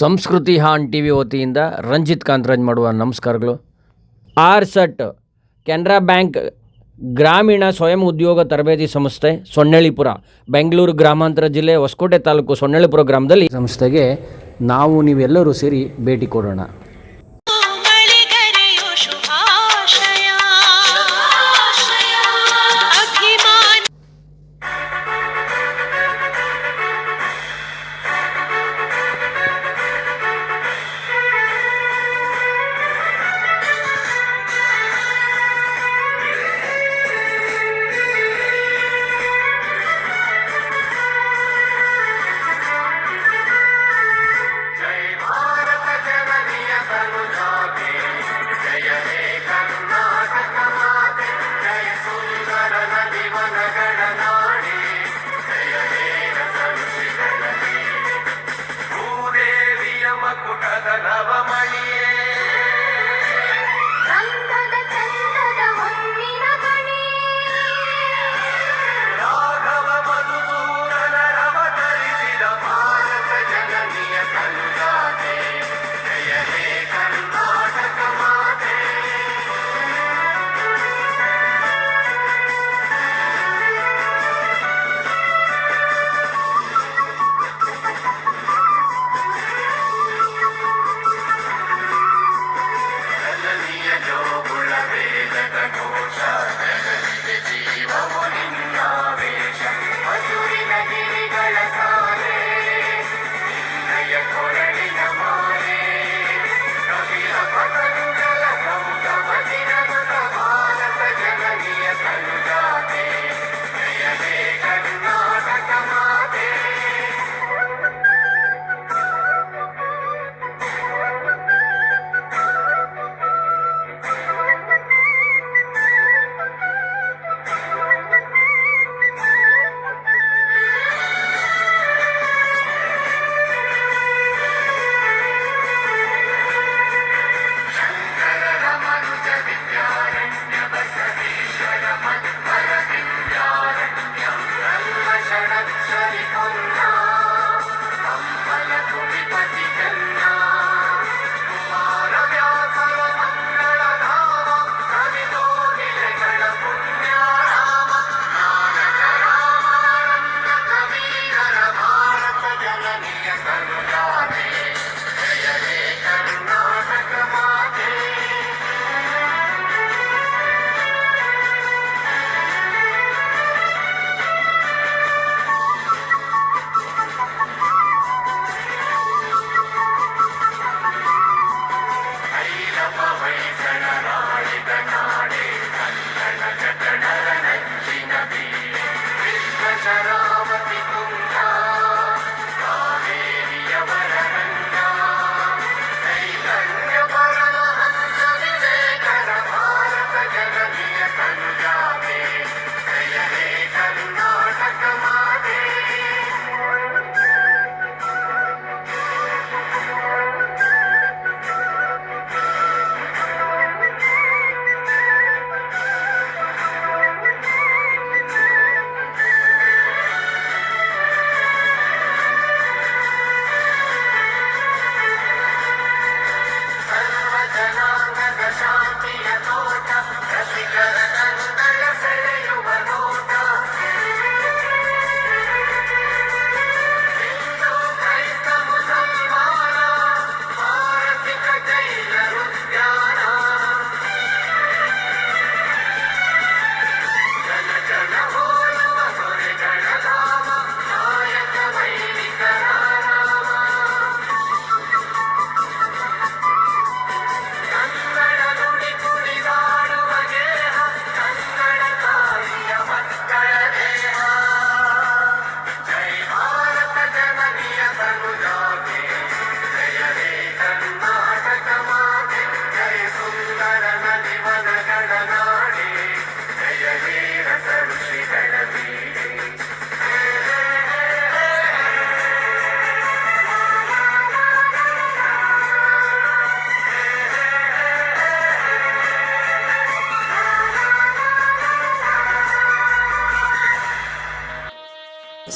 ಸಂಸ್ಕೃತಿ ಹಾನ್ T V ವತಿಯಿಂದ ರಂಜಿತ್ ಕಾಂತರಾಜ್ ಮಾಡುವ ನಮಸ್ಕಾರಗಳು. ಆರ್ ಸಟ್ ಕೆನರಾ ಬ್ಯಾಂಕ್ ಗ್ರಾಮೀಣ ಸ್ವಯಂ ಉದ್ಯೋಗ ತರಬೇತಿ ಸಂಸ್ಥೆ ಸೊನ್ನೆಳಿಪುರ ಬೆಂಗಳೂರು ಗ್ರಾಮಾಂತರ ಜಿಲ್ಲೆ ಹೊಸಕೋಟೆ ತಾಲೂಕು ಸೊನ್ನೆಳಿಪುರ ಗ್ರಾಮದಲ್ಲಿ ಸಂಸ್ಥೆಗೆ ನಾವು ನೀವೆಲ್ಲರೂ ಸೇರಿ ಭೇಟಿ ಕೊಡೋಣ.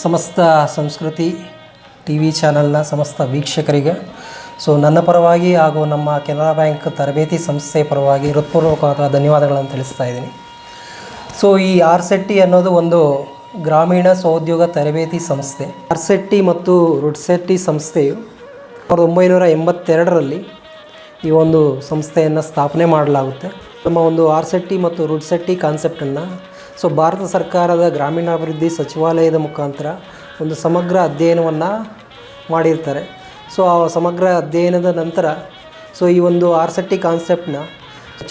ಸಮಸ್ತ ಸಂಸ್ಕೃತಿ ಟಿ ವಿ ಚಾನಲ್ನ ಸಮಸ್ತ ವೀಕ್ಷಕರಿಗೆ. ಸೊ ನನ್ನ ಪರವಾಗಿ ಹಾಗೂ ನಮ್ಮ ಕೆನರಾ ಬ್ಯಾಂಕ್ ತರಬೇತಿ ಸಂಸ್ಥೆ ಪರವಾಗಿ ಹೃತ್ಪೂರ್ವಕವಾದ ಧನ್ಯವಾದಗಳನ್ನು ತಿಳಿಸ್ತಾ ಇದ್ದೀನಿ. ಸೊ ಈ ಆರ್ ಸೆಟ್ಟಿ ಅನ್ನೋದು ಒಂದು ಗ್ರಾಮೀಣ ಸ್ವೋದ್ಯೋಗ ತರಬೇತಿ ಸಂಸ್ಥೆ. ಆರ್ ಸೆಟ್ಟಿ ಮತ್ತು ರುಡ್ಸೆಟ್ಟಿ ಸಂಸ್ಥೆಯು ಸಾವಿರದ ಒಂಬೈನೂರ ಎಂಬತ್ತೆರಡರಲ್ಲಿ ಈ ಒಂದು ಸಂಸ್ಥೆಯನ್ನು ಸ್ಥಾಪನೆ ಮಾಡಲಾಗುತ್ತೆ. ನಮ್ಮ ಒಂದು ಆರ್ ಸೆಟ್ಟಿ ಮತ್ತು ರುಡ್ಸೆಟ್ಟಿ ಕಾನ್ಸೆಪ್ಟನ್ನು ಸೊ ಭಾರತ ಸರ್ಕಾರದ ಗ್ರಾಮೀಣಾಭಿವೃದ್ಧಿ ಸಚಿವಾಲಯದ ಮುಖಾಂತರ ಒಂದು ಸಮಗ್ರ ಅಧ್ಯಯನವನ್ನು ಮಾಡಿರ್ತಾರೆ. ಸೊ ಆ ಸಮಗ್ರ ಅಧ್ಯಯನದ ನಂತರ ಸೊ ಈ ಒಂದು ಆರ್ ಸೆಟ್ಟಿ ಕಾನ್ಸೆಪ್ಟ್ನ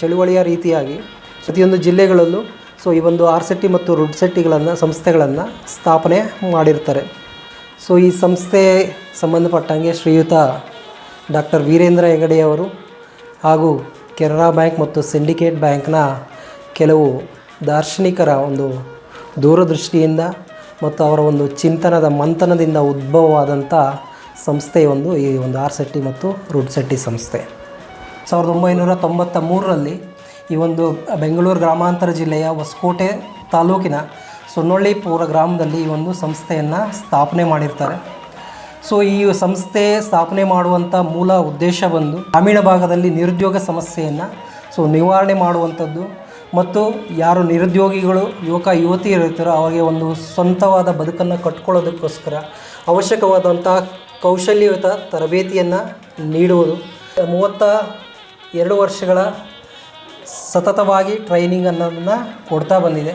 ಚಳುವಳಿಯ ರೀತಿಯಾಗಿ ಪ್ರತಿಯೊಂದು ಜಿಲ್ಲೆಗಳಲ್ಲೂ ಸೊ ಈ ಒಂದು ಆರ್ ಸೆಟ್ಟಿ ಮತ್ತು ರುಡ್ಸೆಟ್ಟಿಗಳನ್ನು ಸಂಸ್ಥೆಗಳನ್ನು ಸ್ಥಾಪನೆ ಮಾಡಿರ್ತಾರೆ. ಸೊ ಈ ಸಂಸ್ಥೆ ಸಂಬಂಧಪಟ್ಟಂಗೆ ಶ್ರೀಯುತ ಡಾಕ್ಟರ್ ವೀರೇಂದ್ರ ಹೆಗಡೆಯವರು ಹಾಗೂ ಕೆನರಾ ಬ್ಯಾಂಕ್ ಮತ್ತು ಸಿಂಡಿಕೇಟ್ ಬ್ಯಾಂಕ್ನ ಕೆಲವು ದಾರ್ಶನಿಕರ ಒಂದು ದೂರದೃಷ್ಟಿಯಿಂದ ಮತ್ತು ಅವರ ಒಂದು ಚಿಂತನದ ಮಂಥನದಿಂದ ಉದ್ಭವವಾದಂಥ ಸಂಸ್ಥೆ ಒಂದು ಈ ಒಂದು ಆರ್ ಸೆಟ್ಟಿ ಮತ್ತು ರುಡ್ಸೆಟ್ಟಿ ಸಂಸ್ಥೆ. ಸಾವಿರದ ಒಂಬೈನೂರ ತೊಂಬತ್ತ ಮೂರರಲ್ಲಿ ಈ ಒಂದು ಬೆಂಗಳೂರು ಗ್ರಾಮಾಂತರ ಜಿಲ್ಲೆಯ ಹೊಸಕೋಟೆ ತಾಲೂಕಿನ ಸೊನ್ನೊಳ್ಳಿಪುರ ಗ್ರಾಮದಲ್ಲಿ ಈ ಒಂದು ಸಂಸ್ಥೆಯನ್ನು ಸ್ಥಾಪನೆ ಮಾಡಿರ್ತಾರೆ. ಸೊ, ಈ ಸಂಸ್ಥೆ ಸ್ಥಾಪನೆ ಮಾಡುವಂಥ ಮೂಲ ಉದ್ದೇಶ ಬಂದು ಗ್ರಾಮೀಣ ಭಾಗದಲ್ಲಿ ನಿರುದ್ಯೋಗ ಸಮಸ್ಯೆಯನ್ನು ಸೊ, ನಿವಾರಣೆ ಮಾಡುವಂಥದ್ದು ಮತ್ತು ಯಾರು ನಿರುದ್ಯೋಗಿಗಳು, ಯುವಕ ಯುವತಿಯರು ಇರ್ತಾರೋ ಅವರಿಗೆ ಒಂದು ಸ್ವಂತವಾದ ಬದುಕನ್ನು ಕಟ್ಕೊಳ್ಳೋದಕ್ಕೋಸ್ಕರ ಅವಶ್ಯಕವಾದಂಥ ಕೌಶಲ್ಯಯುತ ತರಬೇತಿಯನ್ನು ನೀಡುವುದು. ಮೂವತ್ತ ಎರಡು ವರ್ಷಗಳ ಸತತವಾಗಿ ಟ್ರೈನಿಂಗ್ ಅನ್ನೋದನ್ನು ಕೊಡ್ತಾ ಬಂದಿದೆ.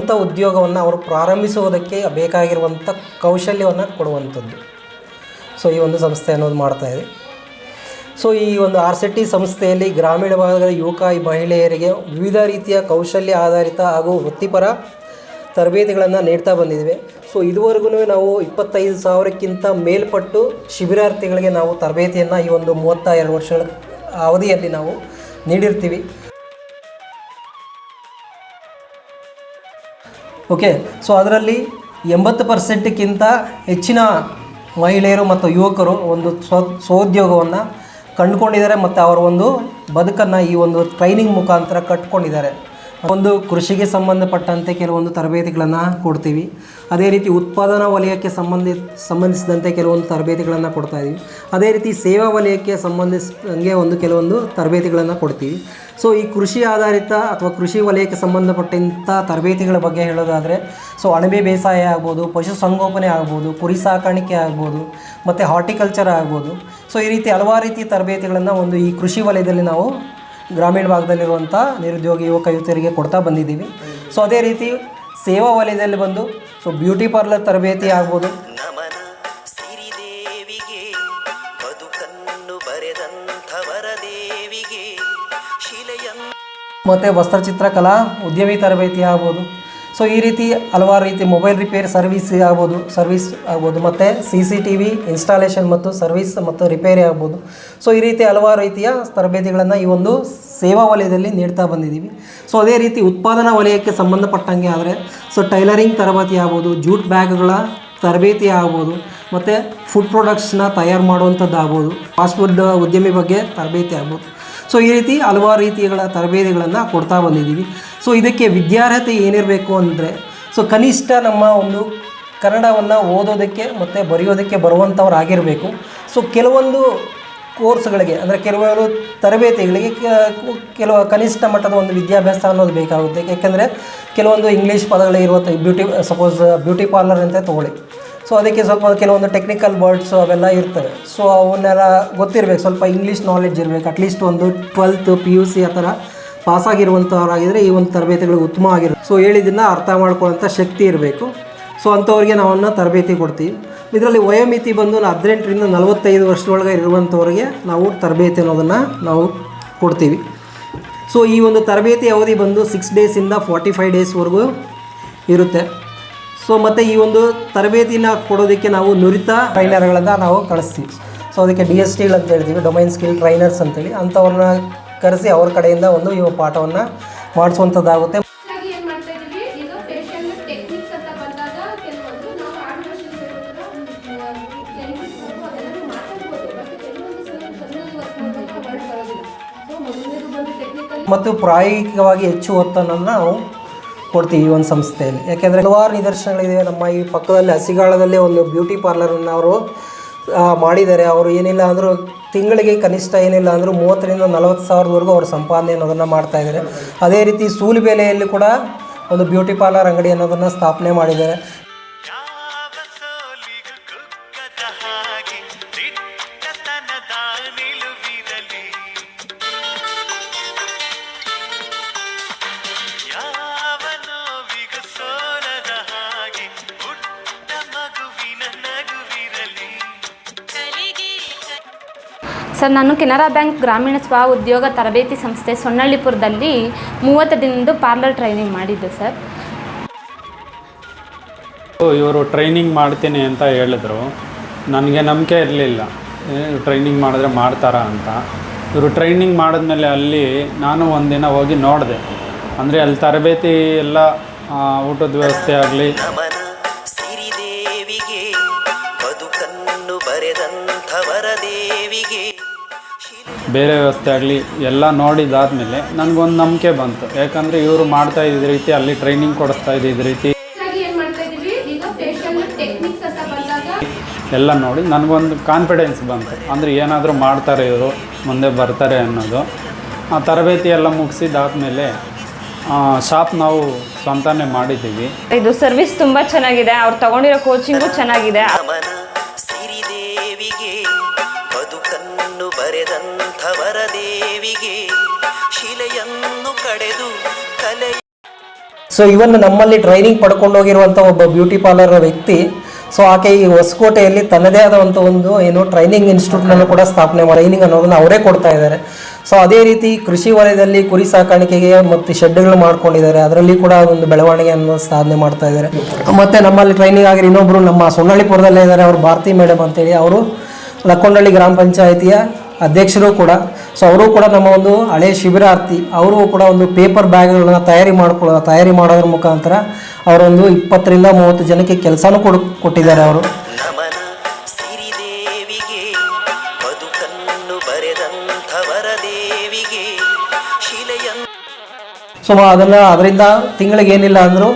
ಅಂಥ ಉದ್ಯೋಗವನ್ನು ಅವರು ಪ್ರಾರಂಭಿಸುವುದಕ್ಕೆ ಬೇಕಾಗಿರುವಂಥ ಕೌಶಲ್ಯವನ್ನು ಕೊಡುವಂಥದ್ದು. ಸೊ ಈ ಒಂದು ಸಂಸ್ಥೆ ಅನ್ನೋದು ಮಾಡ್ತಾ ಇದೆ. ಸೊ ಈ ಒಂದು ಆರ್ ಸಿ ಟಿ ಸಂಸ್ಥೆಯಲ್ಲಿ ಗ್ರಾಮೀಣ ಭಾಗದ ಯುವಕ ಮಹಿಳೆಯರಿಗೆ ವಿವಿಧ ರೀತಿಯ ಕೌಶಲ್ಯ ಆಧಾರಿತ ಹಾಗೂ ವೃತ್ತಿಪರ ತರಬೇತಿಗಳನ್ನು ನೀಡ್ತಾ ಬಂದಿದ್ದೇವೆ ಸೊ ಇದುವರೆಗೂ ನಾವು ಇಪ್ಪತ್ತೈದು ಸಾವಿರಕ್ಕಿಂತ ಮೇಲ್ಪಟ್ಟು ಶಿಬಿರಾರ್ಥಿಗಳಿಗೆ ನಾವು ತರಬೇತಿಯನ್ನು ಈ ಒಂದು ಮೂವತ್ತ ಎರಡು ವರ್ಷಗಳ ಅವಧಿಯಲ್ಲಿ ನಾವು ನೀಡಿರ್ತೀವಿ. ಓಕೆ ಸೊ ಅದರಲ್ಲಿ ಎಂಬತ್ತು ಪರ್ಸೆಂಟ್ಗಿಂತ ಹೆಚ್ಚಿನ ಮಹಿಳೆಯರು ಮತ್ತು ಯುವಕರು ಒಂದು ಸ್ವ ಸ್ವೋದ್ಯೋಗವನ್ನು ಕಂಡುಕೊಂಡಿದ್ದಾರೆ ಮತ್ತು ಅವರ ಒಂದು ಬದುಕನ್ನು ಈ ಒಂದು ಟ್ರೈನಿಂಗ್ ಮುಖಾಂತರ ಕಟ್ಕೊಂಡಿದ್ದಾರೆ. ಒಂದು ಕೃಷಿಗೆ ಸಂಬಂಧಪಟ್ಟಂತೆ ಕೆಲವೊಂದು ತರಬೇತಿಗಳನ್ನು ಕೊಡ್ತೀವಿ. ಅದೇ ರೀತಿ ಉತ್ಪಾದನಾ ವಲಯಕ್ಕೆ ಸಂಬಂಧಿ, ಸಂಬಂಧಿಸಿದಂತೆ ಕೆಲವೊಂದು ತರಬೇತಿಗಳನ್ನು ಕೊಡ್ತಾ ಇದ್ದೀವಿ ಅದೇ ರೀತಿ ಸೇವಾ ವಲಯಕ್ಕೆ ಸಂಬಂಧಿಸಿದಂಗೆ ಒಂದು ಕೆಲವೊಂದು ತರಬೇತಿಗಳನ್ನು ಕೊಡ್ತೀವಿ. ಸೊ ಈ ಕೃಷಿ ಆಧಾರಿತ ಅಥವಾ ಕೃಷಿ ವಲಯಕ್ಕೆ ಸಂಬಂಧಪಟ್ಟಂಥ ತರಬೇತಿಗಳ ಬಗ್ಗೆ ಹೇಳೋದಾದರೆ ಸೊ ಅಣಬೆ ಬೇಸಾಯ ಆಗ್ಬೋದು, ಪಶುಸಂಗೋಪನೆ ಆಗ್ಬೋದು, ಕುರಿ ಸಾಕಾಣಿಕೆ ಆಗ್ಬೋದು, ಮತ್ತು ಹಾರ್ಟಿಕಲ್ಚರ್ ಆಗ್ಬೋದು. ಸೊ ಈ ರೀತಿ ಹಲವಾರು ರೀತಿ ತರಬೇತಿಗಳನ್ನು ಒಂದು ಈ ಕೃಷಿ ವಲಯದಲ್ಲಿ ನಾವು ಗ್ರಾಮೀಣ ಭಾಗದಲ್ಲಿರುವಂಥ ನಿರುದ್ಯೋಗಿ ಯುವಕ ಯುವತಿಯರಿಗೆ ಕೊಡ್ತಾ ಬಂದಿದ್ದೀವಿ. ಸೊ ಅದೇ ರೀತಿ ಸೇವಾ ವಲಯದಲ್ಲಿ ಬಂದು ಸೊ ಬ್ಯೂಟಿ ಪಾರ್ಲರ್ ತರಬೇತಿ ಆಗ್ಬೋದು. ಮತ್ತು ವಸ್ತ್ರಚಿತ್ರಕಲಾ ಉದ್ಯಮಿ ತರಬೇತಿ ಆಗ್ಬೋದು. ಸೊ ಈ ರೀತಿ ಹಲವಾರು ರೀತಿ ಮೊಬೈಲ್ ರಿಪೇರ್ ಸರ್ವಿಸ್ ಆಗ್ಬೋದು ಸರ್ವಿಸ್ ಆಗ್ಬೋದು, ಮತ್ತು C C T V installation ಮತ್ತು ಸರ್ವಿಸ್ ಮತ್ತು ರಿಪೇರಿ ಆಗ್ಬೋದು. ಸೊ ಈ ರೀತಿ ಹಲವಾರು ರೀತಿಯ ತರಬೇತಿಗಳನ್ನು ಈ ಒಂದು ಸೇವಾ ವಲಯದಲ್ಲಿ ನೀಡ್ತಾ ಬಂದಿದ್ದೀವಿ. ಸೊ ಅದೇ ರೀತಿ ಉತ್ಪಾದನಾ ವಲಯಕ್ಕೆ ಸಂಬಂಧಪಟ್ಟಂಗೆ ಆದರೆ ಸೊ ಟೈಲರಿಂಗ್ ತರಬೇತಿ ಆಗ್ಬೋದು ಜೂಟ್ ಬ್ಯಾಗ್ಗಳ ತರಬೇತಿ ಆಗ್ಬೋದು, ಮತ್ತು ಫುಡ್ ಪ್ರಾಡಕ್ಟ್ಸ್ನ ತಯಾರು ಮಾಡುವಂಥದ್ದು ಆಗ್ಬೋದು ಫಾಸ್ಟ್ ಫುಡ್ ಉದ್ಯಮಿ ಬಗ್ಗೆ ತರಬೇತಿ ಆಗ್ಬೋದು. ಸೊ ಈ ರೀತಿ ಹಲವಾರು ರೀತಿಗಳ ತರಬೇತಿಗಳನ್ನು ಕೊಡ್ತಾ ಬಂದಿದ್ದೀವಿ. ಸೊ ಇದಕ್ಕೆ ವಿದ್ಯಾರ್ಹತೆ ಏನಿರಬೇಕು ಅಂದರೆ ಸೊ ಕನಿಷ್ಠ ನಮ್ಮ ಒಂದು ಕನ್ನಡವನ್ನು ಓದೋದಕ್ಕೆ ಮತ್ತು ಬರೆಯೋದಕ್ಕೆ ಬರುವಂಥವ್ರಾಗಿರಬೇಕು ಸೊ ಕೆಲವೊಂದು ಕೋರ್ಸ್ಗಳಿಗೆ, ಅಂದರೆ ಕೆಲವರು ತರಬೇತಿಗಳಿಗೆ ಕೆಲವು ಕನಿಷ್ಠ ಮಟ್ಟದ ಒಂದು ವಿದ್ಯಾಭ್ಯಾಸ ಅನ್ನೋದು ಬೇಕಾಗುತ್ತೆ. ಯಾಕೆಂದರೆ, ಕೆಲವೊಂದು ಇಂಗ್ಲೀಷ್ ಪದಗಳಿರುವಂಥ ಬ್ಯೂಟಿ ಸಪೋಸ್ ಬ್ಯೂಟಿ ಪಾರ್ಲರ್ ಅಂತ ತೊಗೊಳ್ಳಿ. ಸೊ ಅದಕ್ಕೆ ಸ್ವಲ್ಪ ಕೆಲವೊಂದು ಟೆಕ್ನಿಕಲ್ ವರ್ಡ್ಸ್ ಅವೆಲ್ಲ ಇರ್ತವೆ. ಸೊ ಅವನ್ನೆಲ್ಲ ಗೊತ್ತಿರಬೇಕು. ಸ್ವಲ್ಪ ಇಂಗ್ಲೀಷ್ ನಾಲೆಡ್ಜ್ ಇರಬೇಕು. ಅಟ್ಲೀಸ್ಟ್ ಒಂದು ಟ್ವೆಲ್ತ್ ಪಿ ಯು ಸಿ ಆ ಥರ ಪಾಸಾಗಿರುವಂಥವ್ರಾಗಿದ್ದರೆ ಈ ಒಂದು ತರಬೇತಿಗಳು ಉತ್ತಮ ಆಗಿರುತ್ತೆ. ಸೊ ಹೇಳಿದ್ದನ್ನು ಅರ್ಥ ಮಾಡ್ಕೊಳ್ಳೋಂಥ ಶಕ್ತಿ ಇರಬೇಕು. ಸೊ ಅಂಥವ್ರಿಗೆ ನಾವನ್ನು ತರಬೇತಿ ಕೊಡ್ತೀವಿ. ಇದರಲ್ಲಿ ವಯೋಮಿತಿ ಬಂದು ಹದಿನೆಂಟರಿಂದ ನಲವತ್ತೈದು ವರ್ಷದೊಳಗೆ ಇರುವಂಥವ್ರಿಗೆ ನಾವು ತರಬೇತಿ ಅನ್ನೋದನ್ನು ನಾವು ಕೊಡ್ತೀವಿ. ಸೊ ಈ ಒಂದು ತರಬೇತಿ ಅವಧಿ ಬಂದು ಸಿಕ್ಸ್ ಡೇಸಿಂದ ಫಾರ್ಟಿ ಫೈವ್ ಡೇಸ್ವರೆಗೂ ಇರುತ್ತೆ. ಸೊ ಮತ್ತು ಈ ಒಂದು ತರಬೇತಿನ ಕೊಡೋದಕ್ಕೆ ನಾವು ನುರಿತ ಟ್ರೈನರ್ಗಳನ್ನು ನಾವು ಕಳಿಸ್ತೀವಿ. ಸೊ ಅದಕ್ಕೆ ಡಿ ಎಸ್ ಟಿಗಳು ಅಂತ ಹೇಳ್ತೀವಿ ಡೊಮೈನ್ ಸ್ಕಿಲ್ ಟ್ರೈನರ್ಸ್ ಅಂತೇಳಿ. ಅಂಥವ್ರನ್ನ ಕರೆಸಿ ಅವ್ರ ಕಡೆಯಿಂದ ಒಂದು ಈ ಪಾಠವನ್ನು ಮಾಡಿಸುವಂಥದ್ದಾಗುತ್ತೆ ಮತ್ತು ಪ್ರಾಯೋಗಿಕವಾಗಿ ಹೆಚ್ಚು ಒತ್ತನ್ನು ನಾವು ಕೊಡ್ತೀವಿ ಈ ಒಂದು ಸಂಸ್ಥೆಯಲ್ಲಿ. ಯಾಕೆಂದರೆ ಹಲವಾರು ನಿದರ್ಶನಗಳಿವೆ ನಮ್ಮ ಈ ಪಕ್ಕದಲ್ಲಿ ಹಸಿಗಾಳದಲ್ಲೇ ಒಂದು ಬ್ಯೂಟಿ ಪಾರ್ಲರನ್ನು ಅವರು ಮಾಡಿದ್ದಾರೆ. ಅವರು ಏನಿಲ್ಲ ಅಂದರೂ ತಿಂಗಳಿಗೆ ಕನಿಷ್ಠ ಏನಿಲ್ಲ ಅಂದರೂ ಮೂವತ್ತರಿಂದ ನಲವತ್ತು ಸಾವಿರದವರೆಗೂ ಅವರು ಸಂಪಾದನೆ ಅನ್ನೋದನ್ನು ಮಾಡ್ತಾ ಇದ್ದಾರೆ. ಅದೇ ರೀತಿ ಸೂಲಿಬೆಲೆಯಲ್ಲಿ ಕೂಡ ಒಂದು ಬ್ಯೂಟಿ ಪಾರ್ಲರ್ ಅಂಗಡಿ ಅನ್ನೋದನ್ನು ಸ್ಥಾಪನೆ ಮಾಡಿದ್ದಾರೆ. ಸರ್ ನಾನು ಕೆನರಾ ಬ್ಯಾಂಕ್ ಗ್ರಾಮೀಣ ಸ್ವ ಉದ್ಯೋಗ ತರಬೇತಿ ಸಂಸ್ಥೆ ಸೊನ್ನಳ್ಳಿಪುರದಲ್ಲಿ ಮೂವತ್ತು ದಿನದ ಪಾರ್ಲರ್ ಟ್ರೈನಿಂಗ್ ಮಾಡಿದ್ದೆ ಸರ್. ಇವರು ಟ್ರೈನಿಂಗ್ ಮಾಡ್ತೀನಿ ಅಂತ ಹೇಳಿದ್ರು. ನನಗೆ ನಂಬಿಕೆ ಇರಲಿಲ್ಲ. ಟ್ರೈನಿಂಗ್ ಮಾಡಿದ್ರೆ ಮಾಡ್ತಾರಾ ಅಂತ. ಇವರು ಟ್ರೈನಿಂಗ್ ಮಾಡಿದ್ಮೇಲೆ ಅಲ್ಲಿ ನಾನು ಒಂದಿನ ಹೋಗಿ ನೋಡಿದೆ. ಅಂದರೆ ಅಲ್ಲಿ ತರಬೇತಿ ಎಲ್ಲ ಊಟದ ವ್ಯವಸ್ಥೆ ಆಗಲಿ. ಸಿರಿದೇವಿಗೆ ಬದುಕನ್ನು ಬರೆದಂಥವರ ದೇವಿಗೆ ಬೇರೆ ವ್ಯವಸ್ಥೆ ಆಗಲಿ ಎಲ್ಲ ನೋಡಿದಾದ್ಮೇಲೆ ನನಗೊಂದು ನಂಬಿಕೆ ಬಂತು. ಯಾಕಂದರೆ ಇವರು ಮಾಡ್ತಾ ಇದ್ದ ರೀತಿ ಅಲ್ಲಿ ಟ್ರೈನಿಂಗ್ ಕೊಡಿಸ್ತಾ ಇದ್ದ ರೀತಿ. ಎಲ್ಲ ನೋಡಿ ನನಗೊಂದು ಕಾನ್ಫಿಡೆನ್ಸ್ ಬಂತು. ಅಂದರೆ ಏನಾದರೂ ಮಾಡ್ತಾರೆ ಇವರು ಮುಂದೆ ಬರ್ತಾರೆ ಅನ್ನೋದು. ಆ ತರಬೇತಿ ಎಲ್ಲ ಮುಗಿಸಿದಾದ್ಮೇಲೆ ಶಾಪ್ ನಾವು ಸ್ವಂತನೇ ಮಾಡಿದ್ದೀವಿ. ಇದು ಸರ್ವಿಸ್ ತುಂಬ ಚೆನ್ನಾಗಿದೆ. ಅವ್ರು ತಗೊಂಡಿರೋ ಕೋಚಿಂಗು ಚೆನ್ನಾಗಿದೆ. ನಮನ ಬದುಕನ್ನು ದೇವಿಗೆ ಶಿಲೆಯನ್ನು ಕಡೆದು ಕಲೆ ಸೊ ಇವನ್ ನಮ್ಮಲ್ಲಿ ಟ್ರೈನಿಂಗ್ ಪಡ್ಕೊಂಡು ಹೋಗಿರುವಂತ ಒಬ್ಬ ಬ್ಯೂಟಿ ಪಾರ್ಲರ್ ವ್ಯಕ್ತಿ. ಸೊ ಆಕೆ ಈ ಹೊಸಕೋಟೆಯಲ್ಲಿ ತನ್ನದೇ ಆದಂಥ ಒಂದು, ಏನು ಟ್ರೈನಿಂಗ್ ಇನ್ಸ್ಟಿಟ್ಯೂಟ್ನನ್ನು ಕೂಡ ಸ್ಥಾಪನೆ ಟ್ರೈನಿಂಗ್ ಅನ್ನೋದನ್ನು ಅವರೇ ಕೊಡ್ತಾ ಇದ್ದಾರೆ. ಸೊ ಅದೇ ರೀತಿ ಕೃಷಿ ವಲಯದಲ್ಲಿ ಕುರಿ ಸಾಕಾಣಿಕೆಗೆ ಮತ್ತು ಶೆಡ್ಗಳು ಮಾಡ್ಕೊಂಡಿದ್ದಾರೆ. ಅದರಲ್ಲಿ ಕೂಡ ಒಂದು ಬೆಳವಣಿಗೆ ಅನ್ನೋ ಸಾಧನೆ ಮಾಡ್ತಾ ಇದ್ದಾರೆ. ಮತ್ತು ನಮ್ಮಲ್ಲಿ ಟ್ರೈನಿಂಗ್ ಆಗಿರೋ ಇನ್ನೊಬ್ಬರು ನಮ್ಮ ಸೊನ್ನಳ್ಳಿಪುರದಲ್ಲೇ ಇದ್ದಾರೆ, ಅವರು ಭಾರತಿ ಮೇಡಮ್ ಅಂತೇಳಿ. ಅವರು ಲಕ್ಕೊಂಡಳ್ಳಿ ಗ್ರಾಮ ಪಂಚಾಯಿತಿಯ ಅಧ್ಯಕ್ಷರು ಕೂಡ ಸೊ ಅವರು ಕೂಡ ನಮ್ಮ ಒಂದು ಹಳೆಯ ಶಿಬಿರಾರ್ಥಿ ಅವರು ಕೂಡ ಒಂದು ಪೇಪರ್ ಬ್ಯಾಗ್ಗಳನ್ನು ತಯಾರಿ ಮಾಡ್ಕೊಳ್ಳೋ ತಯಾರಿ ಮಾಡೋದ್ರ ಮುಖಾಂತರ ಅವರೊಂದು ಇಪ್ಪತ್ತರಿಂದ ಮೂವತ್ತು ಜನಕ್ಕೆ ಕೆಲಸನೂ ಕೊಡ್ ಕೊಟ್ಟಿದ್ದಾರೆ ಅವರು. ಸೊ ಅದನ್ನು ಅದರಿಂದ ತಿಂಗಳಿಗೆ ಏನಿಲ್ಲ ಅಂದರೂ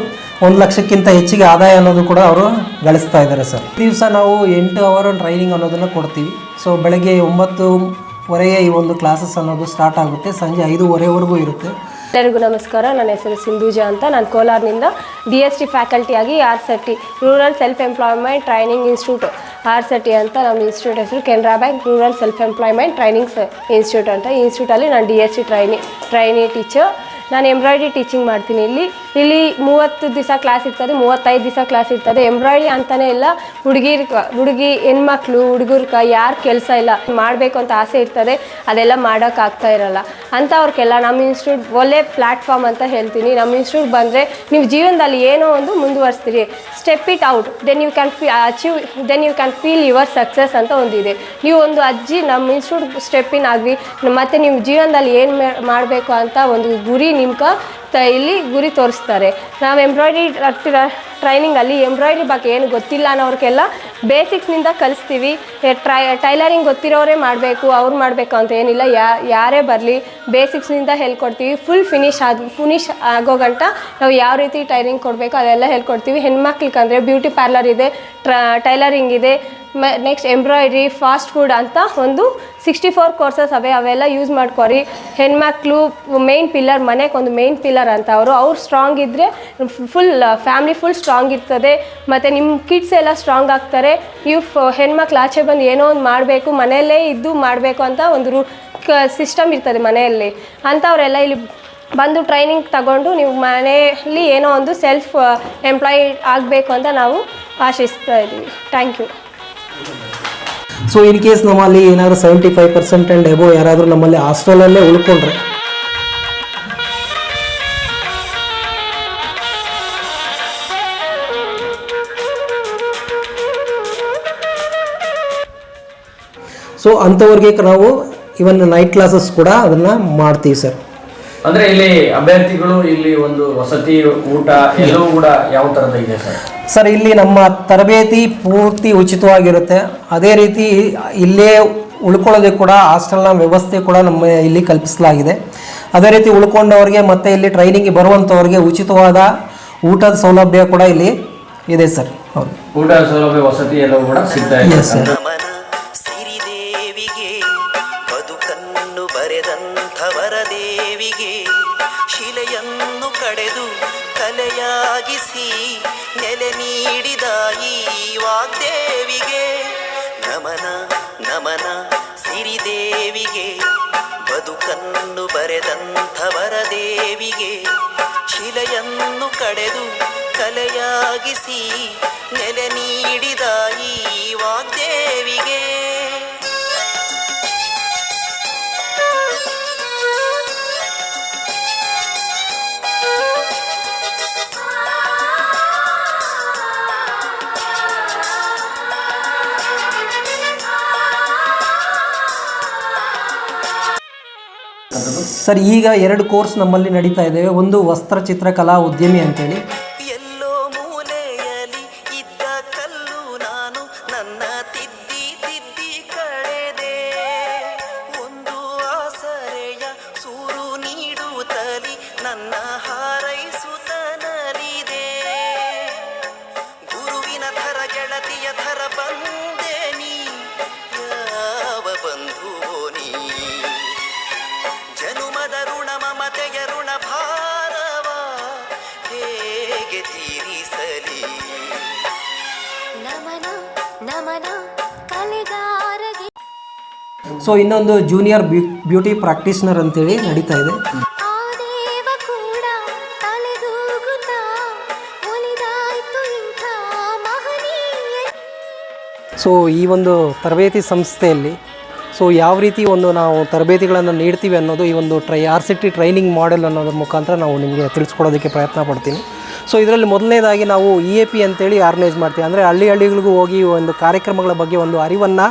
ಒಂದು ಲಕ್ಷಕ್ಕಿಂತ ಹೆಚ್ಚಿಗೆ ಆದಾಯ ಅನ್ನೋದು ಕೂಡ ಅವರು ಗಳಿಸ್ತಾ ಇದ್ದಾರೆ ಸರ್. ದಿವಸ ನಾವು ಎಂಟು ಅವರ್ ಟ್ರೈನಿಂಗ್ ಅನ್ನೋದನ್ನು ಕೊಡ್ತೀವಿ. ಸೊ ಬೆಳಗ್ಗೆ ಒಂಬತ್ತುವರೆಗೆ ಈ ಒಂದು ಕ್ಲಾಸಸ್ ಅನ್ನೋದು ಸ್ಟಾರ್ಟ್ ಆಗುತ್ತೆ. ಸಂಜೆ ಐದೂವರೆವರೆಗೂ ಇರುತ್ತೆ. ಎಲ್ಲರಿಗೂ ನಮಸ್ಕಾರ. ನನ್ನ ಹೆಸರು ಸಿಂಧೂಜಾ ಅಂತ. ನಾನು ಕೋಲಾರ್ನಿಂದ D S T ಫ್ಯಾಕಲ್ಟಿಯಾಗಿ R SETI rural self employment training institute R SETI ಅಂತ ನಮ್ಮ ಇನ್ಸ್ಟಿಟ್ಯೂಟ್ ಹೆಸರು. Canara bank rural self employment training institute ಅಂತ. ಈ ಇನ್ಸ್ಟಿಟ್ಯೂಟಲ್ಲಿ ನಾನು D S T trainee trainee teacher ನಾನು ಎಂಬ್ರಾಯ್ಡ್ರಿ ಟೀಚಿಂಗ್ ಮಾಡ್ತೀನಿ ಇಲ್ಲಿ. ಇಲ್ಲಿ ಮೂವತ್ತು ದಿವಸ ಕ್ಲಾಸ್ ಇರ್ತದೆ, ಮೂವತ್ತೈದು ದಿವಸ ಕ್ಲಾಸ್ ಇರ್ತದೆ. ಎಂಬ್ರಾಯ್ಡ್ರಿ ಅಂತಲೇ ಇಲ್ಲ, ಹುಡುಗಿರ್, ಹುಡುಗಿ, ಹೆಣ್ಮಕ್ಳು ಹುಡುಗರ್ಕ ಯಾರು ಕೆಲಸ ಇಲ್ಲ. ಮಾಡಬೇಕು ಅಂತ ಆಸೆ ಇರ್ತದೆ, ಅದೆಲ್ಲ ಮಾಡೋಕ್ಕಾಗ್ತಾ ಇರಲ್ಲ. ಅಂಥವ್ರಿಗೆಲ್ಲ ನಮ್ಮ ಇನ್ಸ್ಟಿಟ್ಯೂಟ್ ಒಳ್ಳೆ ಪ್ಲ್ಯಾಟ್ಫಾರ್ಮ್ ಅಂತ ಹೇಳ್ತೀನಿ. ನಮ್ಮ ಇನ್ಸ್ಟಿಟ್ಯೂಟ್ ಬಂದರೆ ನೀವು ಜೀವನದಲ್ಲಿ ಏನೋ ಒಂದು ಮುಂದುವರಿಸ್ತೀರಿ. Step it out then you can fee achieve then you can feel your success ಅಂತ ಒಂದಿದೆ. ನೀವು ಒಂದು ಅಜ್ಜಿ ನಮ್ಮ ಇನ್ಸ್ಟಿಟ್ಯೂಟ್ ಸ್ಟೆಪ್ ಇನ್ ಆಗಲಿ ಮತ್ತು ನೀವು ಜೀವನದಲ್ಲಿ ಏನು ಮಾಡಬೇಕು ಅಂತ ಒಂದು ಗುರಿ ನಿಮ್ಗೆ ಇಲ್ಲಿ ಗುರಿ ತೋರಿಸ್ತಾರೆ. ನಾವು ಎಂಬ್ರಾಯ್ಡ್ರಿ ಟ್ರೈನಿಂಗಲ್ಲಿ ಎಂಬ್ರಾಯ್ಡ್ರಿ ಬಗ್ಗೆ ಏನು ಗೊತ್ತಿಲ್ಲ ಅನ್ನೋರಿಗೆಲ್ಲ ಬೇಸಿಕ್ಸ್ನಿಂದ ಕಲಿಸ್ತೀವಿ. ಟ್ರೈ ಟೈಲರಿಂಗ್ ಗೊತ್ತಿರೋರೇ ಮಾಡಬೇಕು, ಅವ್ರು ಮಾಡಬೇಕು ಅಂತ ಏನಿಲ್ಲ. ಯಾ, ಯಾರೇ ಬರಲಿ ಬೇಸಿಕ್ಸ್ನಿಂದ ಹೇಳ್ಕೊಡ್ತೀವಿ ಫುಲ್ ಫಿನಿಶ್ ಆದ ಫಿನಿಶ್ ಆಗೋ ಗಂಟ ನಾವು ಯಾವ ರೀತಿ ಟೈಲಿಂಗ್ ಕೊಡಬೇಕು ಅದೆಲ್ಲ ಹೇಳ್ಕೊಡ್ತೀವಿ ಹೆಣ್ಮಕ್ಳಿಗೆ ಅಂದರೆ ಬ್ಯೂಟಿ ಪಾರ್ಲರ್ ಇದೆ ಟ್ರ ಟೈಲರಿಂಗ್ ಇದೆ ನೆಕ್ಸ್ಟ್ ಎಂಬ್ರಾಯ್ಡ್ರಿ ಫಾಸ್ಟ್ ಫುಡ್ ಅಂತ ಒಂದು ಸಿಕ್ಸ್ಟಿ ಫೋರ್ ಕೋರ್ಸಸ್ ಅವೆ, ಅವೆಲ್ಲ ಯೂಸ್ ಮಾಡ್ಕೊರಿ. ಹೆಣ್ಮಕ್ಳು ಮೇನ್ ಪಿಲ್ಲರ್ ಮನೆಗೆ ಒಂದು ಮೇನ್ ಪಿಲ್ಲರ್ ಅಂತ ಅವರು, ಅವ್ರು ಸ್ಟ್ರಾಂಗ್ ಇದ್ದರೆ ಫುಲ್ ಫ್ಯಾಮ್ಲಿ ಫುಲ್ ಸ್ಟ್ರಾಂಗ್ ಇರ್ತದೆ. ಮತ್ತು ನಿಮ್ಮ ಕಿಡ್ಸ್ ಎಲ್ಲ ಸ್ಟ್ರಾಂಗ್ ಆಗ್ತಾರೆ. ಫ ಹೆಣ್ಮಕ್ಳು ಆಚೆ ಬಂದು ಏನೋ ಒಂದು ಮಾಡಬೇಕು, ಮನೆಯಲ್ಲೇ ಇದ್ದು ಮಾಡಬೇಕು ಅಂತ ಒಂದು ರೂ ಸಿಸ್ಟಮ್ ಇರ್ತದೆ ಮನೆಯಲ್ಲಿ. ಅಂಥವರೆಲ್ಲ ಇಲ್ಲಿ ಬಂದು ಟ್ರೈನಿಂಗ್ ತಗೊಂಡು ನೀವು ಮನೆಯಲ್ಲಿ ಏನೋ ಒಂದು ಸೆಲ್ಫ್ ಎಂಪ್ಲಾಯ್ ಆಗಬೇಕು ಅಂತ ನಾವು ಆಶಿಸ್ತಾ ಇದ್ದೀವಿ. Thank you so in case ನಮ್ಮಲ್ಲಿ ಏನಾದರೂ seventy five percent and above ಯಾರಾದರೂ ನಮ್ಮಲ್ಲಿ ಹಾಸ್ಟೆಲಲ್ಲೇ ಉಳ್ಕೊಂಡ್ರೆ. ಸೊ ಅಂಥವ್ರಿಗೆ ನಾವು ಇವನ್ ನೈಟ್ ಕ್ಲಾಸಸ್ ಕೂಡ ಅದನ್ನು ಮಾಡ್ತೀವಿ ಸರ್ ಅಂದರೆ ಇಲ್ಲಿ ಅಭ್ಯರ್ಥಿಗಳು ಇಲ್ಲಿ ಒಂದು ವಸತಿ ಊಟ ಎಲ್ಲವೂ ಕೂಡ ಯಾವ ತರದ ಇದೆ ಸರ್? ಸರ್ ಇಲ್ಲಿ ನಮ್ಮ ತರಬೇತಿ ಪೂರ್ತಿ ಉಚಿತವಾಗಿರುತ್ತೆ. ಅದೇ ರೀತಿ ಇಲ್ಲೇ ಉಳ್ಕೊಳ್ಳೋದಕ್ಕೆ ಕೂಡ ಹಾಸ್ಟೆಲ್ನ ವ್ಯವಸ್ಥೆ ಕೂಡ ನಮ್ಮ ಇಲ್ಲಿ ಕಲ್ಪಿಸಲಾಗಿದೆ. ಅದೇ ರೀತಿ ಉಳ್ಕೊಂಡವ್ರಿಗೆ ಮತ್ತೆ ಇಲ್ಲಿ ಟ್ರೈನಿಂಗ್ಗೆ ಬರುವಂಥವ್ರಿಗೆ ಉಚಿತವಾದ ಊಟದ ಸೌಲಭ್ಯ ಕೂಡ ಇಲ್ಲಿ ಇದೆ ಸರ್. ಹೌದು. ಊಟದ ಸೌಲಭ್ಯ ವಸತಿ ಎಲ್ಲವೂ ಕೂಡ ಸಿಗ್ತಾ ಇದೆ ಸರ್. ನಮನ ಶಿಲೆಯನ್ನು ಕಡೆದು ಕಲೆಯಾಗಿಸಿ ನೆಲೆ ನೀಡಿದ ಈ ವಾಗ್ದೇವಿಗೆ ನಮನ ನಮನ ಸಿರಿದೇವಿಗೆ, ಬದುಕನ್ನು ಬರೆದಂಥವರ ದೇವಿಗೆ ಶಿಲೆಯನ್ನು ಕಡೆದು ಕಲೆಯಾಗಿಸಿ ನೆಲೆ ನೀಡಿದ ಈ ವಾಗ್ದೇವಿಗೆ ಸರ್ ಈಗ ಎರಡು ಕೋರ್ಸ್ ನಮ್ಮಲ್ಲಿ ನಡೀತಾ ಇದ್ದೇವೆ ಒಂದು ವಸ್ತ್ರ ಚಿತ್ರಕಲಾ ಉದ್ಯಮಿ ಅಂತೇಳಿ. ಸೊ ಇನ್ನೊಂದು ಜೂನಿಯರ್ ಬ್ಯೂ ಬ್ಯೂಟಿ ಪ್ರಾಕ್ಟೀಸ್ನರ್ ಅಂತೇಳಿ ನಡೀತಾ ಇದೆ. ಸೊ ಈ ಒಂದು ತರಬೇತಿ ಸಂಸ್ಥೆಯಲ್ಲಿ ಸೊ ಯಾವ ರೀತಿ ಒಂದು ನಾವು ತರಬೇತಿಗಳನ್ನು ನೀಡ್ತೀವಿ ಅನ್ನೋದು ಈ ಒಂದು try R C T training model ಅನ್ನೋದ್ರ ಮುಖಾಂತರ ನಾವು ನಿಮಗೆ ತಿಳಿಸ್ಕೊಡೋದಕ್ಕೆ ಪ್ರಯತ್ನ ಪಡ್ತೀನಿ. ಸೊ ಇದರಲ್ಲಿ ಮೊದಲನೇದಾಗಿ ನಾವು ಇ ಎ ಪಿ ಅಂತೇಳಿ ಆರ್ಗನೈಸ್ ಮಾಡ್ತೀವಿ. ಅಂದರೆ ಹಳ್ಳಿ ಹಳ್ಳಿಗಳಿಗೂ ಹೋಗಿ ಒಂದು ಕಾರ್ಯಕ್ರಮಗಳ ಬಗ್ಗೆ ಒಂದು ಅರಿವನ್ನು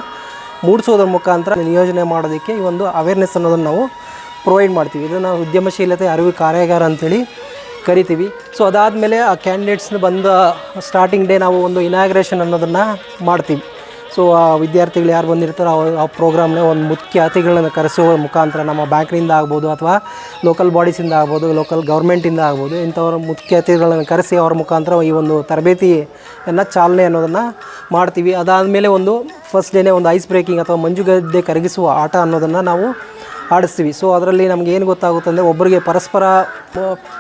ಮೂಡಿಸೋದ್ರ ಮುಖಾಂತರ ನಿಯೋಜನೆ ಮಾಡೋದಕ್ಕೆ ಈ ಒಂದು ಅವೇರ್ನೆಸ್ ಅನ್ನೋದನ್ನು ನಾವು ಪ್ರೊವೈಡ್ ಮಾಡ್ತೀವಿ. ಇದನ್ನು ಉದ್ಯಮಶೀಲತೆ, ಅರಿವು, ಕಾರ್ಯಾಗಾರ ಅಂತೇಳಿ ಕರಿತೀವಿ. ಸೊ ಅದಾದಮೇಲೆ ಆ ಕ್ಯಾಂಡಿಡೇಟ್ಸ್ನ ಬಂದ ಸ್ಟಾರ್ಟಿಂಗ್ ಡೇ ನಾವು ಒಂದು ಇನಾಗ್ರೇಷನ್ ಅನ್ನೋದನ್ನು ಮಾಡ್ತೀವಿ. ಸೊ ಆ ವಿದ್ಯಾರ್ಥಿಗಳು ಯಾರು ಬಂದಿರ್ತಾರೋ ಆ ಪ್ರೋಗ್ರಾಮ್ನೇ ಒಂದು ಮುಖ್ಯ ಅತಿಥಿಗಳನ್ನು ಕರೆಸುವ ಮುಖಾಂತರ ನಮ್ಮ ಬ್ಯಾಂಕ್ನಿಂದ ಆಗ್ಬೋದು ಅಥವಾ ಲೋಕಲ್ ಬಾಡೀಸಿಂದ ಆಗ್ಬೋದು ಲೋಕಲ್ ಗೌರ್ಮೆಂಟಿಂದ ಆಗ್ಬೋದು, ಇಂಥವ್ರ ಮುಖ್ಯ ಅತಿಥಿಗಳನ್ನು ಕರೆಸಿ ಅವ್ರ ಮುಖಾಂತರ ಈ ಒಂದು ತರಬೇತಿಯನ್ನು ಚಾಲನೆ ಅನ್ನೋದನ್ನು ಮಾಡ್ತೀವಿ. ಅದಾದಮೇಲೆ ಒಂದು ಫಸ್ಟ್ ಡೇನೇ ಒಂದು ಐಸ್ ಬ್ರೇಕಿಂಗ್ ಅಥವಾ ಮಂಜುಗದ್ದೆ ಕರಗಿಸುವ ಆಟ ಅನ್ನೋದನ್ನು ನಾವು ಆಡಿಸ್ತೀವಿ. ಸೊ ಅದರಲ್ಲಿ ನಮ್ಗೆ ಏನು ಗೊತ್ತಾಗುತ್ತೆ ಅಂದರೆ ಒಬ್ಬರಿಗೆ ಪರಸ್ಪರ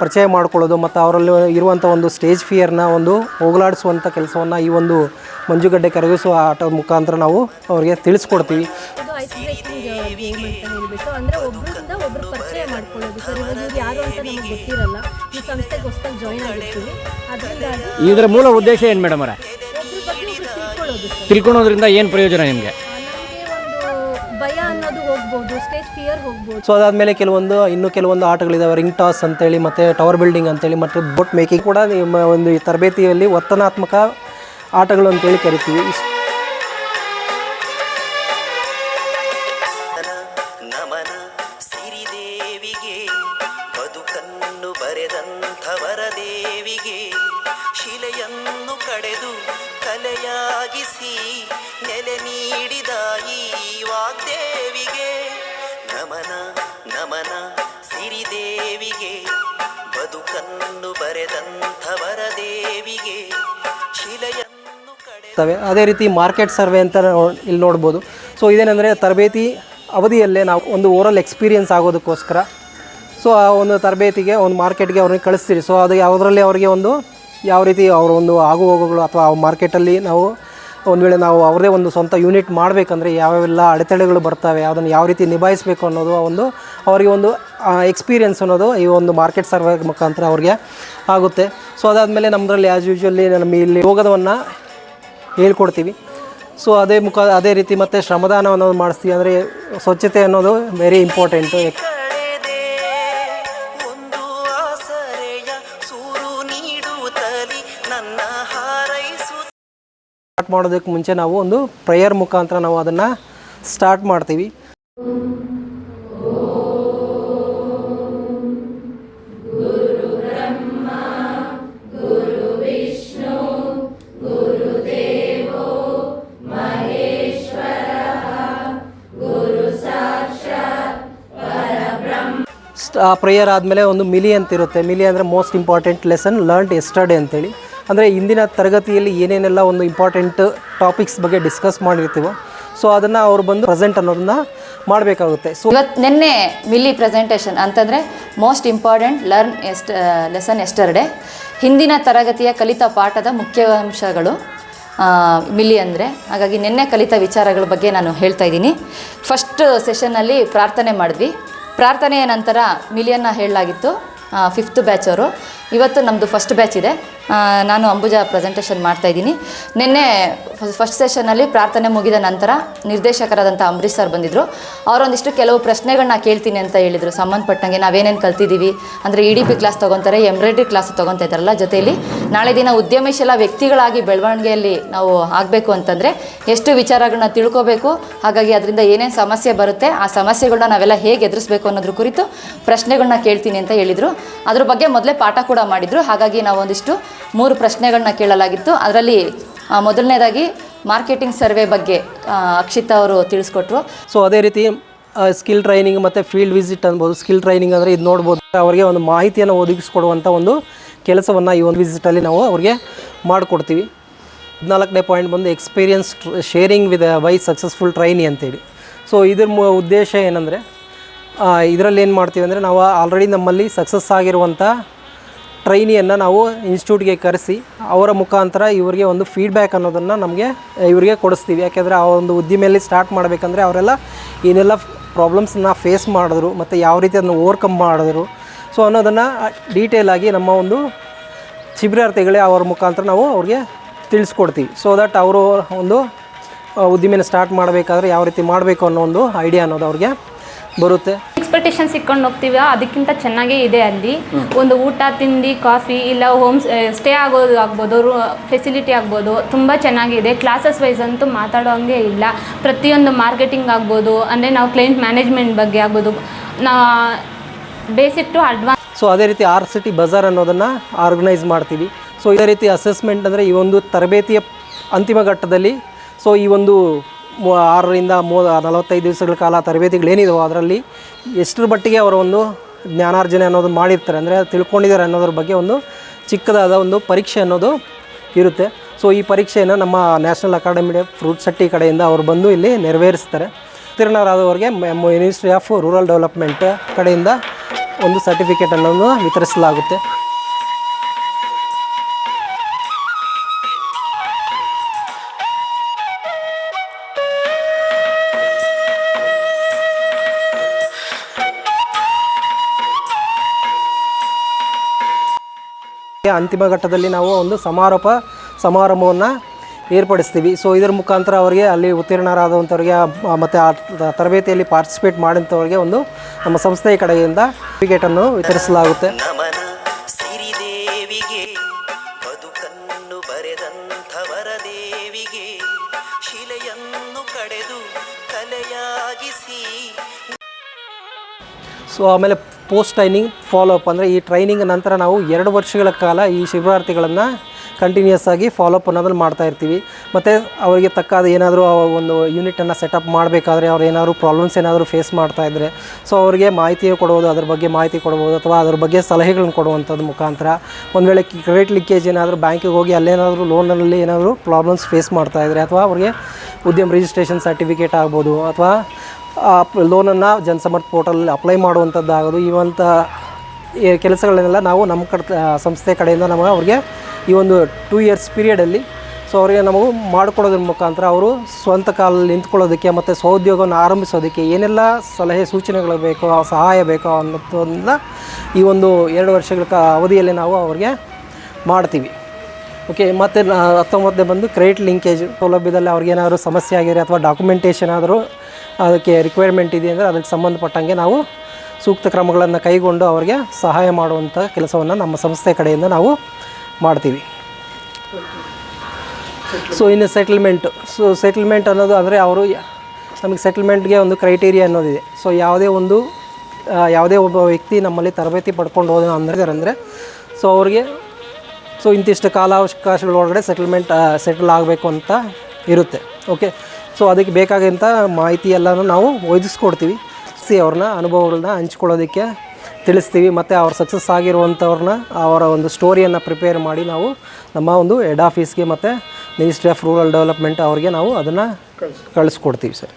ಪರಿಚಯ ಮಾಡಿಕೊಳ್ಳೋದು ಮತ್ತು ಅವರಲ್ಲಿ ಇರುವಂಥ ಒಂದು ಸ್ಟೇಜ್ ಫಿಯರ್ನ ಒಂದು ಹೋಗಲಾಡಿಸುವಂಥ ಕೆಲಸವನ್ನು ಈ ಒಂದು ಮಂಜುಗಡ್ಡೆ ಕರಗಿಸುವ ಆಟದ ಮುಖಾಂತರ ನಾವು ಅವರಿಗೆ ತಿಳಿಸ್ಕೊಡ್ತೀವಿ. ಇದು ಐಸ್ ಬ್ರೇಕಿಂಗ್ ಗೇಮ್ ಅಂತ ಹೇಳ್ಬಿಟ್ಟು ಅಂದರೆ ಒಬ್ರಿಂದ ಒಬ್ರು ಪರಿಚಯ ಮಾಡ್ಕೊಳ್ಳೋದು. ಸರ್ ಇವಾಗ ಇವ್ರು ಯಾರು ಅಂತ ನಮಗೆ ಗೊತ್ತಿರಲ್ಲ. ಈ ಸಂಸ್ಥೆಗೆ ಹೊಸ್ದಾಗಿ ಜಾಯಿನ್ ಆಗಿರ್ತೀವಿ. ಅದರಿಂದಾಗಿ ಇದರ ಮೂಲ ಉದ್ದೇಶ ಏನು ಮೇಡಮ್ ಅವರೇ? ಒಬ್ರ ಬಗ್ಗೆ ಒಬ್ರು ತಿಳ್ಕೊಳ್ಳೋದು ಸರ್. ತಿಳ್ಕೊಳೋದ್ರಿಂದ ಏನು ಪ್ರಯೋಜನ ನಿಮಗೆ? ಹೋಗ್ಬೋದು ಸ್ಟೇಜ್ ಫಿಯರ್ ಹೋಗ್ಬೋದು. ಸೊ ಅದಾದಮೇಲೆ ಕೆಲವೊಂದು, ಇನ್ನೂ ಕೆಲವೊಂದು ಆಟಗಳಿದ್ದಾವೆ ರಿಂಗ್ ಟಾಸ್ ಅಂತೇಳಿ, ಮತ್ತೆ ಟವರ್ ಬಿಲ್ಡಿಂಗ್ ಅಂತೇಳಿ, ಮತ್ತೆ ಬೋಟ್ ಮೇಕಿಂಗ್ ಕೂಡ ನಿಮ್ಮ ಒಂದು ತರಬೇತಿಯಲ್ಲಿ ವರ್ತನಾತ್ಮಕ ಆಟಗಳು ಅಂತೇಳಿ ಕರಿತೀವಿ. ಅದೇ ರೀತಿ ಮಾರ್ಕೆಟ್ ಸರ್ವೆ ಅಂತ ಇಲ್ಲಿ ನೋಡ್ಬೋದು. ಸೊ ಇದೇನೆಂದರೆ ತರಬೇತಿ ಅವಧಿಯಲ್ಲೇ ನಾವು ಒಂದು ಓರಲ್ ಎಕ್ಸ್ಪೀರಿಯನ್ಸ್ ಆಗೋದಕ್ಕೋಸ್ಕರ. ಸೊ ಆ ಒಂದು ತರಬೇತಿಗೆ, ಒಂದು ಮಾರ್ಕೆಟ್ಗೆ ಅವ್ರನ್ನ ಕಳಿಸ್ತೀರಿ. ಸೊ ಅದು ಯಾವುದರಲ್ಲಿ ಅವರಿಗೆ ಒಂದು ಯಾವ ರೀತಿ ಅವರ ಒಂದು ಆಗು ಹೋಗುಗಳು ಅಥವಾ ಆ ಮಾರ್ಕೆಟಲ್ಲಿ ನಾವು ಒಂದು ವೇಳೆ ನಾವು ಅವರದೇ ಒಂದು ಸ್ವಂತ ಯೂನಿಟ್ ಮಾಡಬೇಕಂದ್ರೆ ಯಾವ್ಯಾವೆಲ್ಲ ಅಡೆತಡೆಗಳು ಬರ್ತವೆ, ಅದನ್ನು ಯಾವ ರೀತಿ ನಿಭಾಯಿಸಬೇಕು ಅನ್ನೋದು ಆ ಒಂದು ಅವರಿಗೆ ಒಂದು ಎಕ್ಸ್ಪೀರಿಯೆನ್ಸ್ ಅನ್ನೋದು ಈ ಒಂದು ಮಾರ್ಕೆಟ್ ಸರ್ವೆ ಮುಖಾಂತರ ಅವ್ರಿಗೆ ಆಗುತ್ತೆ. ಸೊ ಅದಾದಮೇಲೆ ನಮ್ಮದ್ರಲ್ಲಿ ಆ್ಯಸ್ ಯೂಶ್ವಲಿ ನಮ್ಮ ಇಲ್ಲಿ ಯೋಗದವನ್ನು ಹೇಳ್ಕೊಡ್ತೀವಿ. ಸೊ ಅದೇ ಮುಖ ಅದೇ ರೀತಿ ಮತ್ತು ಶ್ರಮದಾನ ಅನ್ನೋದು ಮಾಡಿಸ್ತೀವಿ. ಅಂದರೆ ಸ್ವಚ್ಛತೆ ಅನ್ನೋದು ವೆರಿ ಇಂಪಾರ್ಟೆಂಟು ಸ್ಟಾರ್ಟ್ ಮಾಡೋದಕ್ಕೆ ಮುಂಚೆ ನಾವು ಒಂದು ಪ್ರೇಯರ್ ಮುಖಾಂತರ ನಾವು ಅದನ್ನು ಸ್ಟಾರ್ಟ್ ಮಾಡ್ತೀವಿ. ಆ ಪ್ರೇಯರ್ ಆದಮೇಲೆ ಒಂದು ಮಿಲಿ ಅಂತ ಇರುತ್ತೆ ಮಿಲಿ ಅಂದರೆ most important lesson learned yesterday ಅಂತೇಳಿ. ಅಂದರೆ ಇಂದಿನ ತರಗತಿಯಲ್ಲಿ ಏನೇನೆಲ್ಲ ಒಂದು ಇಂಪಾರ್ಟೆಂಟ್ ಟಾಪಿಕ್ಸ್ ಬಗ್ಗೆ ಡಿಸ್ಕಸ್ ಮಾಡಿರ್ತೀವೋ ಸೊ ಅದನ್ನು ಅವ್ರು ಬಂದು ಪ್ರೆಸೆಂಟ್ ಅನ್ನೋದನ್ನ ಮಾಡಬೇಕಾಗುತ್ತೆ. ಸೊ ಇವತ್ತು ನಿನ್ನೆ ಮಿಲಿ ಪ್ರೆಸೆಂಟೇಷನ್ ಅಂತಂದರೆ most important learned lesson yesterday ಹಿಂದಿನ ತರಗತಿಯ ಕಲಿತ ಪಾಠದ ಮುಖ್ಯ ಅಂಶಗಳು ಮಿಲಿ ಅಂದರೆ. ಹಾಗಾಗಿ ನಿನ್ನೆ ಕಲಿತ ವಿಚಾರಗಳ ಬಗ್ಗೆ ನಾನು ಹೇಳ್ತಾ ಇದ್ದೀನಿ. ಫಸ್ಟ್ ಸೆಷನ್ನಲ್ಲಿ ಪ್ರಾರ್ಥನೆ ಮಾಡಿದ್ವಿ. ಪ್ರಾರ್ಥನೆಯ ನಂತರ ಮಿಲಿಯನ್ನ ಹೇಳಲಾಗಿತ್ತು ಫಿಫ್ತ್ ಬ್ಯಾಚ್ ಅವರು. ಇವತ್ತು ನಮ್ಮದು ಫಸ್ಟ್ ಬ್ಯಾಚ್ ಇದೆ. ನಾನು ಅಂಬುಜ ಪ್ರೆಸೆಂಟೇಷನ್ ಮಾಡ್ತಾ ಇದ್ದೀನಿ. ನಿನ್ನೆ ಫಸ್ಟ್ ಸೆಷನ್ನಲ್ಲಿ ಪ್ರಾರ್ಥನೆ ಮುಗಿದ ನಂತರ ನಿರ್ದೇಶಕರಾದಂಥ ಅಂಬರೀಶ್ ಸರ್ ಬಂದಿದ್ದರು ಅವರೊಂದಿಷ್ಟು ಕೆಲವು ಪ್ರಶ್ನೆಗಳನ್ನ ಕೇಳ್ತೀನಿ ಅಂತ ಹೇಳಿದರು. ಸಂಬಂಧಪಟ್ಟಂಗೆ ನಾವೇನೇನು ಕಲ್ತಿದ್ದೀವಿ ಅಂದರೆ ಇ ಡಿ ಪಿ ಕ್ಲಾಸ್ ತೊಗೊತಾರೆ ಎಂಬ್ರಾಯ್ಡ್ರಿ ಕ್ಲಾಸ್ ತೊಗೊತಾ ಇದ್ದಾರಲ್ಲ ಜೊತೆಯಲ್ಲಿ ನಾಳೆ ದಿನ ಉದ್ಯಮಶೀಲ ವ್ಯಕ್ತಿಗಳಾಗಿ ಬೆಳವಣಿಗೆಯಲ್ಲಿ ನಾವು ಆಗಬೇಕು ಅಂತಂದರೆ ಎಷ್ಟು ವಿಚಾರಗಳನ್ನ ತಿಳ್ಕೋಬೇಕು, ಹಾಗಾಗಿ ಅದರಿಂದ ಏನೇನು ಸಮಸ್ಯೆ ಬರುತ್ತೆ, ಆ ಸಮಸ್ಯೆಗಳನ್ನ ನಾವೆಲ್ಲ ಹೇಗೆ ಎದುರಿಸಬೇಕು ಅನ್ನೋದ್ರ ಕುರಿತು ಪ್ರಶ್ನೆಗಳನ್ನ ಕೇಳ್ತೀನಿ ಅಂತ ಹೇಳಿದರು. ಅದ್ರ ಬಗ್ಗೆ ಮೊದಲೇ ಪಾಠ ಕೂಡ ಮಾಡಿದರು. ಹಾಗಾಗಿ ನಾವು ಒಂದಿಷ್ಟು ಮೂರು ಪ್ರಶ್ನೆಗಳನ್ನ ಕೇಳಲಾಗಿತ್ತು. ಅದರಲ್ಲಿ ಮೊದಲನೇದಾಗಿ ಮಾರ್ಕೆಟಿಂಗ್ ಸರ್ವೆ ಬಗ್ಗೆ ಅಕ್ಷಿತ್ ಅವರು ತಿಳಿಸ್ಕೊಟ್ರು. ಸೊ ಅದೇ ರೀತಿ ಸ್ಕಿಲ್ ಟ್ರೈನಿಂಗ್ ಮತ್ತು ಫೀಲ್ಡ್ ವಿಸಿಟ್ ಅನ್ಬೋದು. ಸ್ಕಿಲ್ ಟ್ರೈನಿಂಗ್ ಅಂದರೆ ಇದು ನೋಡ್ಬೋದು. ಅವರಿಗೆ ಒಂದು ಮಾಹಿತಿಯನ್ನು ಒದಗಿಸ್ಕೊಡುವಂಥ ಒಂದು ಕೆಲಸವನ್ನು ಈ ಒಂದು ವಿಸಿಟಲ್ಲಿ ನಾವು ಅವ್ರಿಗೆ ಮಾಡಿಕೊಡ್ತೀವಿ. ಹದಿನಾಲ್ಕನೇ ಪಾಯಿಂಟ್ ಬಂದು experience sharing with why successful trainee ಅಂತೇಳಿ. ಸೊ ಇದ್ರ ಉದ್ದೇಶ ಏನಂದರೆ ಇದರಲ್ಲಿ ಏನು ಮಾಡ್ತೀವಿ ಅಂದರೆ, ನಾವು ಆಲ್ರೆಡಿ ನಮ್ಮಲ್ಲಿ ಸಕ್ಸಸ್ ಆಗಿರುವಂಥ ಟ್ರೈನಿಯನ್ನು ನಾವು ಇನ್ಸ್ಟಿಟ್ಯೂಟ್ಗೆ ಕರೆಸಿ ಅವರ ಮುಖಾಂತರ ಇವರಿಗೆ ಒಂದು ಫೀಡ್ಬ್ಯಾಕ್ ಅನ್ನೋದನ್ನು ನಮಗೆ ಇವರಿಗೆ ಕೊಡಿಸ್ತೀವಿ. ಯಾಕೆಂದರೆ ಆ ಒಂದು ಉದ್ದಿಮೆಯಲ್ಲಿ ಸ್ಟಾರ್ಟ್ ಮಾಡಬೇಕಂದ್ರೆ ಅವರೆಲ್ಲ ಏನೆಲ್ಲ ಪ್ರಾಬ್ಲಮ್ಸನ್ನ ಫೇಸ್ ಮಾಡಿದ್ರು, ಮತ್ತು ಯಾವ ರೀತಿ ಅದನ್ನು ಓವರ್ಕಮ್ ಮಾಡಿದ್ರು. ಸೊ ಅನ್ನೋದನ್ನು ಡೀಟೇಲ್ ಆಗಿ ನಮ್ಮ ಒಂದು ಶಿಬಿರಾರ್ಥಿಗಳೇ ಅವರ ಮುಖಾಂತರ ನಾವು ಅವ್ರಿಗೆ ತಿಳಿಸ್ಕೊಡ್ತೀವಿ. ಸೊ ದಟ್ ಅವರು ಒಂದು ಉದ್ದಿಮೆನ ಸ್ಟಾರ್ಟ್ ಮಾಡಬೇಕಾದ್ರೆ ಯಾವ ರೀತಿ ಮಾಡಬೇಕು ಅನ್ನೋ ಒಂದು ಐಡಿಯಾ ಅನ್ನೋದು ಅವ್ರಿಗೆ ಬರುತ್ತೆ. ಎಕ್ಸ್ಪೆಕ್ಟೇಷನ್ಸ್ ಇಟ್ಕೊಂಡು ಹೋಗ್ತೀವಿ? ಅದಕ್ಕಿಂತ ಚೆನ್ನಾಗೇ ಇದೆ ಅಲ್ಲಿ. ಒಂದು ಊಟ ತಿಂಡಿ ಕಾಫಿ ಇಲ್ಲ ಹೋಮ್ ಸ್ಟೇ ಆಗೋದು ಆಗ್ಬೋದು ಫೆಸಿಲಿಟಿ ಆಗ್ಬೋದು ತುಂಬ ಚೆನ್ನಾಗಿದೆ. ಕ್ಲಾಸಸ್ ವೈಸ್ ಅಂತೂ ಮಾತಾಡೋ ಹಂಗೆ ಇಲ್ಲ. ಪ್ರತಿಯೊಂದು ಮಾರ್ಕೆಟಿಂಗ್ ಆಗ್ಬೋದು ಅಂದರೆ ನಾವು ಕ್ಲೈಂಟ್ ಮ್ಯಾನೇಜ್ಮೆಂಟ್ ಬಗ್ಗೆ ಆಗ್ಬೋದು. ನಾ ಬೇಸಿಕ್ ಟು ಅಡ್ವಾನ್ಸ್ ಸೊ ಅದೇ ರೀತಿ ಆರ್ ಸಿಟಿ ಬಜಾರ್ ಅನ್ನೋದನ್ನು ಆರ್ಗನೈಸ್ ಮಾಡ್ತೀವಿ. ಸೊ ಇದೇ ರೀತಿ ಅಸೆಸ್ಮೆಂಟ್ ಅಂದರೆ ಈ ಒಂದು ತರಬೇತಿಯ ಅಂತಿಮ ಘಟ್ಟದಲ್ಲಿ ಸೊ ಈ ಒಂದು ಆರರಿಂದ ಮೂ ನಲವತ್ತೈದು ದಿವಸಗಳ ಕಾಲ ತರಬೇತಿಗಳೇನಿದಾವೋ ಅದರಲ್ಲಿ ಎಷ್ಟರ ಮಟ್ಟಿಗೆ ಅವರ ಒಂದು ಜ್ಞಾನಾರ್ಜನೆ ಅನ್ನೋದು ಮಾಡಿರ್ತಾರೆ ಅಂದರೆ ತಿಳ್ಕೊಂಡಿದ್ದಾರೆ ಅನ್ನೋದ್ರ ಬಗ್ಗೆ ಒಂದು ಚಿಕ್ಕದಾದ ಒಂದು ಪರೀಕ್ಷೆ ಅನ್ನೋದು ಇರುತ್ತೆ. ಸೊ ಈ ಪರೀಕ್ಷೆಯನ್ನು ನಮ್ಮ ನ್ಯಾಷನಲ್ ಅಕಾಡೆಮಿ ಫ್ರೂಟ್ ಸಟ್ಟಿ ಕಡೆಯಿಂದ ಅವರು ಬಂದು ಇಲ್ಲಿ ನೆರವೇರಿಸ್ತಾರೆ. ಉತ್ತೀರ್ಣರಾದವರಿಗೆ ಮಿನಿಸ್ಟ್ರಿ ಆಫ್ ರೂರಲ್ ಡೆವಲಪ್ಮೆಂಟ್ ಕಡೆಯಿಂದ ಒಂದು ಸರ್ಟಿಫಿಕೇಟ್ ಅನ್ನೋದು ವಿತರಿಸಲಾಗುತ್ತೆ. ಅಂತಿಮ ಘಟ್ಟದಲ್ಲಿ ನಾವು ಒಂದು ಸಮಾರೋಪ ಸಮಾರಂಭವನ್ನು ಏರ್ಪಡಿಸ್ತೀವಿ. ಸೊ ಇದರ ಮುಖಾಂತರ ಅವರಿಗೆ ಅಲ್ಲಿ ಉತ್ತೀರ್ಣರಾದಂಥವ್ರಿಗೆ ಮತ್ತು ಆ ತರಬೇತಿಯಲ್ಲಿ ಪಾರ್ಟಿಸಿಪೇಟ್ ಮಾಡಿದಂಥವ್ರಿಗೆ ಒಂದು ನಮ್ಮ ಸಂಸ್ಥೆಯ ಕಡೆಯಿಂದ ಟಿಕೆಟನ್ನು ವಿತರಿಸಲಾಗುತ್ತೆ. ಸೊ ಆಮೇಲೆ ಪೋಸ್ಟ್ ಟ್ರೈನಿಂಗ್ ಫಾಲೋ ಅಪ್ ಅಂದರೆ ಈ ಟ್ರೈನಿಂಗ್ ನಂತರ ನಾವು ಎರಡು ವರ್ಷಗಳ ಕಾಲ ಈ ಶಿಬಿರಾರ್ಥಿಗಳನ್ನು ಕಂಟಿನ್ಯೂಸ್ ಆಗಿ ಫಾಲೋಅಪ್ ಅನ್ನೋದನ್ನು ಮಾಡ್ತಾ ಇರ್ತೀವಿ. ಮತ್ತು ಅವರಿಗೆ ತಕ್ಕಾದ ಏನಾದರೂ ಒಂದು ಯೂನಿಟನ್ನು ಸೆಟಪ್ ಮಾಡಬೇಕಾದ್ರೆ ಅವ್ರು ಏನಾದರೂ ಪ್ರಾಬ್ಲಮ್ಸ್ ಏನಾದರೂ ಫೇಸ್ ಮಾಡ್ತಾ ಇದ್ದರೆ ಸೊ ಅವರಿಗೆ ಮಾಹಿತಿ ಕೊಡ್ಬೋದು, ಅದ್ರ ಬಗ್ಗೆ ಮಾಹಿತಿ ಕೊಡ್ಬೋದು, ಅಥವಾ ಅದ್ರ ಬಗ್ಗೆ ಸಲಹೆಗಳನ್ನು ಕೊಡುವಂಥದ್ದು ಮುಖಾಂತರ. ಒಂದು ವೇಳೆ ಕ್ರೆಡಿಟ್ ಲೀಕೇಜ್ ಏನಾದರೂ ಬ್ಯಾಂಕಿಗೆ ಹೋಗಿ ಅಲ್ಲೇನಾದರೂ ಲೋನಲ್ಲಿ ಏನಾದರೂ ಪ್ರಾಬ್ಲಮ್ಸ್ ಫೇಸ್ ಮಾಡ್ತಾ ಇದ್ದರೆ ಅಥವಾ ಅವರಿಗೆ ಉದ್ಯಮ ರಿಜಿಸ್ಟ್ರೇಷನ್ ಸರ್ಟಿಫಿಕೇಟ್ ಆಗ್ಬೋದು, ಅಥವಾ ಲೋನನ್ನು ಜನಸಮರ್ಥ ಪೋರ್ಟಲಲ್ಲಿ ಅಪ್ಲೈ ಮಾಡುವಂಥದ್ದಾಗೋದು, ಇವಂಥ ಕೆಲಸಗಳನ್ನೆಲ್ಲ ನಾವು ನಮ್ಮ ಕಡೆ ಸಂಸ್ಥೆ ಕಡೆಯಿಂದ ನಮಗೆ ಅವ್ರಿಗೆ ಈ ಒಂದು ಟೂ ಇಯರ್ಸ್ ಪೀರಿಯಡಲ್ಲಿ ಸೊ ಅವರಿಗೆ ನಮಗೂ ಮಾಡಿಕೊಡೋದ್ರ ಮುಖಾಂತರ ಅವರು ಸ್ವಂತ ಕಾಲಲ್ಲಿ ನಿಂತ್ಕೊಳ್ಳೋದಕ್ಕೆ ಮತ್ತು ಸ್ವಉದ್ಯೋಗವನ್ನು ಆರಂಭಿಸೋದಕ್ಕೆ ಏನೆಲ್ಲ ಸಲಹೆ ಸೂಚನೆಗಳು ಬೇಕೋ ಸಹಾಯ ಬೇಕೋ ಅನ್ನೋದನ್ನ ಈ ಒಂದು ಎರಡು ವರ್ಷಗಳ ಕ, ಅವಧಿಯಲ್ಲಿ ನಾವು ಅವ್ರಿಗೆ ಮಾಡ್ತೀವಿ. ಓಕೆ ಮತ್ತು ಹತ್ತೊಂಬತ್ತನೇ ಬಂದು ಕ್ರೆಡಿಟ್ ಲಿಂಕೇಜ್ ಸೌಲಭ್ಯದಲ್ಲಿ ಅವ್ರಿಗೇನಾದರೂ ಸಮಸ್ಯೆ ಆಗಿದೆ ಅಥವಾ ಡಾಕ್ಯುಮೆಂಟೇಷನ್ ಆದರೂ ಅದಕ್ಕೆ ರಿಕ್ವೈರ್ಮೆಂಟ್ ಇದೆ ಅಂದರೆ ಅದಕ್ಕೆ ಸಂಬಂಧಪಟ್ಟಂಗೆ ನಾವು ಸೂಕ್ತ ಕ್ರಮಗಳನ್ನು ಕೈಗೊಂಡು ಅವರಿಗೆ ಸಹಾಯ ಮಾಡುವಂಥ ಕೆಲಸವನ್ನು ನಮ್ಮ ಸಂಸ್ಥೆ ಕಡೆಯಿಂದ ನಾವು ಮಾಡ್ತೀವಿ. ಸೊ ಇನ್ನು ಸೆಟಲ್ಮೆಂಟ್ ಸೊ ಸೆಟಲ್ಮೆಂಟ್ ಅನ್ನೋದು ಅಂದರೆ ಅವರು ನಮಗೆ ಸೆಟಲ್ಮೆಂಟ್ಗೆ ಒಂದು ಕ್ರೈಟೀರಿಯಾ ಅನ್ನೋದಿದೆ. ಸೊ ಯಾವುದೇ ಒಂದು ಯಾವುದೇ ಒಬ್ಬ ವ್ಯಕ್ತಿ ನಮ್ಮಲ್ಲಿ ತರಬೇತಿ ಪಡ್ಕೊಂಡು ಹೋದ ಅಂದರೆ ಅಂದರೆ ಸೊ ಅವ್ರಿಗೆ ಸೊ ಇಂತಿಷ್ಟು ಕಾಲಾವಕಾಶಗಳೊಳಗಡೆ ಸೆಟಲ್ಮೆಂಟ್ ಸೆಟಲ್ ಆಗಬೇಕು ಅಂತ ಇರುತ್ತೆ. ಓಕೆ ಸೊ ಅದಕ್ಕೆ ಬೇಕಾದಂಥ ಮಾಹಿತಿ ಎಲ್ಲನೂ ನಾವು ಒದಗಿಸ್ಕೊಡ್ತೀವಿ ಸಿ ಅವ್ರನ್ನ ಅನುಭವಗಳನ್ನ ಹಂಚ್ಕೊಳ್ಳೋದಕ್ಕೆ ತಿಳಿಸ್ತೀವಿ. ಮತ್ತು ಅವ್ರ ಸಕ್ಸಸ್ ಆಗಿರುವಂಥವ್ರನ್ನ ಅವರ ಒಂದು ಸ್ಟೋರಿಯನ್ನು ಪ್ರಿಪೇರ್ ಮಾಡಿ ನಾವು ನಮ್ಮ ಒಂದು ಹೆಡ್ ಆಫೀಸ್ಗೆ ಮತ್ತು ಮಿನಿಸ್ಟ್ರಿ ಆಫ್ ರೂರಲ್ ಡೆವಲಪ್ಮೆಂಟ್ ಅವ್ರಿಗೆ ನಾವು ಅದನ್ನು ಕಳಿಸ್ಕೊಡ್ತೀವಿ ಸರ್.